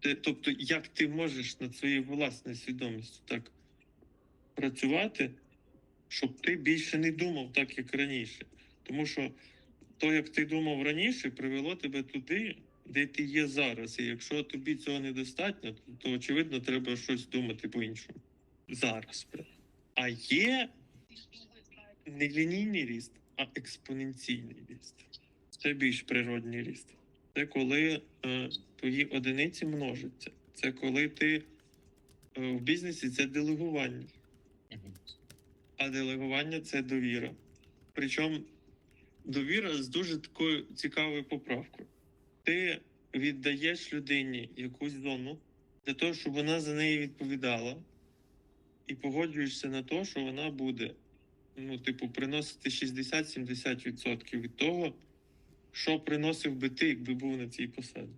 Тобто, як ти можеш над своєю власною свідомістю так працювати, щоб ти більше не думав так, як раніше. Тому що то, як ти думав раніше, привело тебе туди, де ти є зараз. І якщо тобі цього недостатньо, то, то очевидно треба щось думати по-іншому. Зараз. А є не лінійний ріст, а експоненційний ріст. Це більш природний ріст. Це коли е, твої одиниці множаться. Це коли ти е, в бізнесі це делегування. А делегування це довіра. Причому довіра з дуже такою цікавою поправкою. Ти віддаєш людині якусь зону для того, щоб вона за неї відповідала, і погоджуєшся на те, що вона буде, ну, типу, приносити 60-70% від того, що приносив би ти, якби був на цій посаді.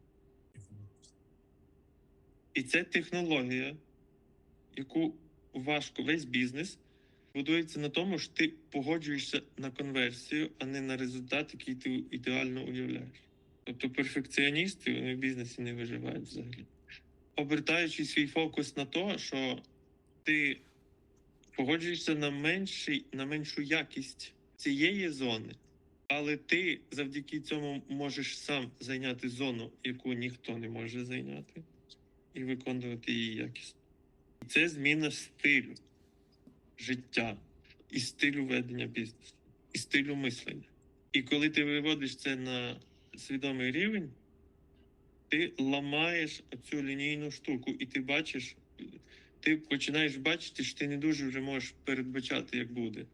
І це технологія, яку важко весь бізнес будується на тому, що ти погоджуєшся на конверсію, а не на результат, який ти ідеально уявляєш. Тобто перфекціоністи вони в бізнесі не виживають взагалі. Обертаючи свій фокус на те, що ти погоджуєшся на, менший, на меншу якість цієї зони, але ти завдяки цьому можеш сам зайняти зону, яку ніхто не може зайняти, і виконувати її якісно. І це зміна стилю життя і стилю ведення бізнесу, і стилю мислення. І коли ти виводиш це на свідомий рівень, ти ламаєш цю лінійну штуку, і ти бачиш, ти починаєш бачити, що ти не дуже вже можеш передбачати, як буде.